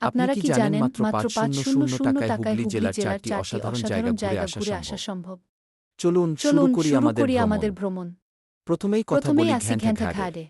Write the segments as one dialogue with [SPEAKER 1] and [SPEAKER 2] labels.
[SPEAKER 1] আপনারা কি জানেন মাত্র
[SPEAKER 2] পাঁচ শূন্য
[SPEAKER 1] শূন্য টাকায়
[SPEAKER 2] হুগলি জেলার চারটি অসাধারণ জায়গা ঘুরে আসা সম্ভব। চলুন শুরু
[SPEAKER 1] চলুন
[SPEAKER 2] করি আমাদের ভ্রমণ। প্রথমেই কথা বলি ঘ্যান্টা ঘাটে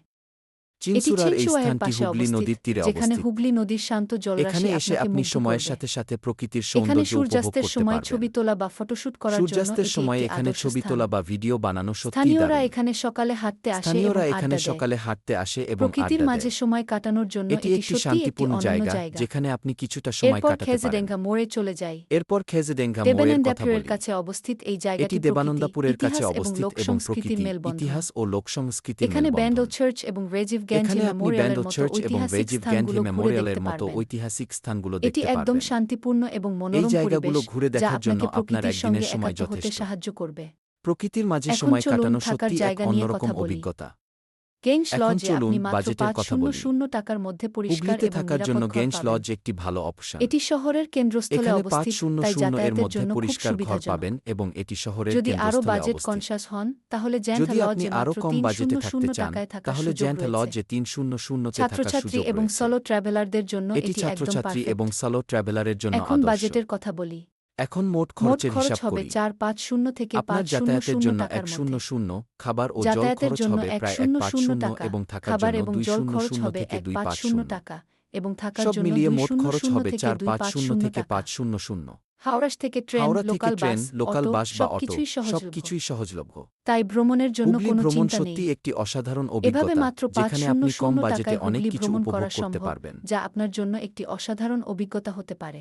[SPEAKER 2] চিনসুরার এই স্থানটি হুগলি নদীর তীরে
[SPEAKER 1] যেখানে হুগলি নদীর শান্ত জলরাশি
[SPEAKER 2] এখানে এসে আপনি সময়ের সাথে সাথে প্রকৃতির সৌন্দর্য উপভোগ
[SPEAKER 1] সূর্যাস্তের সময় ছবি তোলা বা ফটোশুট করার জন্য
[SPEAKER 2] সূর্যাস্তের সময় এখানে ছবি তোলা বা ভিডিও বানানো সত্যিই
[SPEAKER 1] স্থানীয়রা এখানে সকালে হাঁটতে আসে
[SPEAKER 2] স্থানীয়রা এখানে সকালে হাঁটতে আসে এবং
[SPEAKER 1] প্রকৃতির মাঝে সময় কাটানোর জন্য
[SPEAKER 2] এটি একটি শান্তিপূর্ণ জায়গা যেখানে আপনি কিছুটা সময়
[SPEAKER 1] এরপর
[SPEAKER 2] কাটাতে পারেন।
[SPEAKER 1] খেজেডেঙ্গা মোড়ে চলে যায়
[SPEAKER 2] এরপর খেজেডেঙ্গা মোড়ের কথা
[SPEAKER 1] দেবেনন্দাপুরের
[SPEAKER 2] বলি।
[SPEAKER 1] কাছে অবস্থিত এই জায়গাটি
[SPEAKER 2] এটি দেবানন্দাপুরের কাছে অবস্থিত এবং প্রকৃতি। ইতিহাস ও লোক সংস্কৃতির
[SPEAKER 1] এখানে ব্যান্ডো
[SPEAKER 2] মেলবন্ধন।
[SPEAKER 1] চার্চ এবং রেজিভ
[SPEAKER 2] এখানে আপনি
[SPEAKER 1] ব্যান্ডল
[SPEAKER 2] ব্যান্ডো চার্চ এবং
[SPEAKER 1] ঐতিহাসিক
[SPEAKER 2] রেজিভ গ্যান্ডি মেমোরিয়ালের মতো ঐতিহাসিক স্থানগুলো
[SPEAKER 1] এটি একদম শান্তিপূর্ণ এবং মনোরম
[SPEAKER 2] জায়গাগুলো ঘুরে দেখার জন্য আপনার একদিনের সময় যথেষ্ট।
[SPEAKER 1] সাহায্য করবে।
[SPEAKER 2] প্রকৃতির মাঝে সময় কাটানো সত্যি এক অন্যরকম অভিজ্ঞতা।
[SPEAKER 1] গেঞ্জ লজে আপনি মাত্র পাঁচ শূন্য। শূন্য টাকার মধ্যে পরিষ্কার এবং
[SPEAKER 2] থাকার জন্য গেঞ্জ লজ একটি ভালো অপশন।
[SPEAKER 1] এটি শহরের কেন্দ্রস্থলে অবস্থিত
[SPEAKER 2] শূন্য
[SPEAKER 1] তাই
[SPEAKER 2] শূন্য এর
[SPEAKER 1] যাতায়াতের
[SPEAKER 2] মধ্যে
[SPEAKER 1] জন্য খুব সুবিধাজনক।
[SPEAKER 2] পাবেন এবং এটি শহরের
[SPEAKER 1] যদি
[SPEAKER 2] আরও
[SPEAKER 1] বাজেট কনসাস হন তাহলে জ্যান্থা লজে
[SPEAKER 2] আরও কম বাজেটে
[SPEAKER 1] শূন্য শূন্য
[SPEAKER 2] থাকতে চান তাহলে জ্যান্থা। লজে তিন শূন্য থাকার
[SPEAKER 1] ছাত্রছাত্রী এবং সলো ট্রাভেলারদের জন্য
[SPEAKER 2] এটি
[SPEAKER 1] এটি
[SPEAKER 2] ছাত্রছাত্রী এবং সালো ট্রাভেলারের জন্য
[SPEAKER 1] এখন বাজেটের কথা বলি।
[SPEAKER 2] এখন মোট খরচের
[SPEAKER 1] খরচ
[SPEAKER 2] হিসাব
[SPEAKER 1] হবে
[SPEAKER 2] করি।
[SPEAKER 1] চার পাঁচ শূন্য থেকে
[SPEAKER 2] আপনার
[SPEAKER 1] পাঁচ
[SPEAKER 2] যাতায়াতের জন্য এক শূন্য শূন্য খাবার ও জল খরচ হবে প্রায় এক পাঁচ
[SPEAKER 1] শূন্য
[SPEAKER 2] এবং থাকার জন্য দুই শূন্য শূন্য থেকে দুই
[SPEAKER 1] পাঁচ শূন্য টাকা এবং থাকার জন্য
[SPEAKER 2] মিলিয়ে মোট খরচ হবে চার পাঁচ শূন্য থেকে পাঁচ শূন্য শূন্য।
[SPEAKER 1] হাওড়াস থেকে train
[SPEAKER 2] Howrah
[SPEAKER 1] local
[SPEAKER 2] train
[SPEAKER 1] bus
[SPEAKER 2] local bus বা অটো
[SPEAKER 1] সবকিছুই সহজলভ্য। তাই ভ্রমণের জন্য কোনো
[SPEAKER 2] ভ্রমণ
[SPEAKER 1] চিন্তা নেই।
[SPEAKER 2] সত্যি একটি অসাধারণ অভিজ্ঞতা
[SPEAKER 1] মাত্র
[SPEAKER 2] যেখানে আপনি কম বাজেটে অনেক কিছু
[SPEAKER 1] ভ্রমণ
[SPEAKER 2] উপভোগ
[SPEAKER 1] করা
[SPEAKER 2] করতে পারবেন।
[SPEAKER 1] যা আপনার জন্য একটি অসাধারণ অভিজ্ঞতা হতে পারে।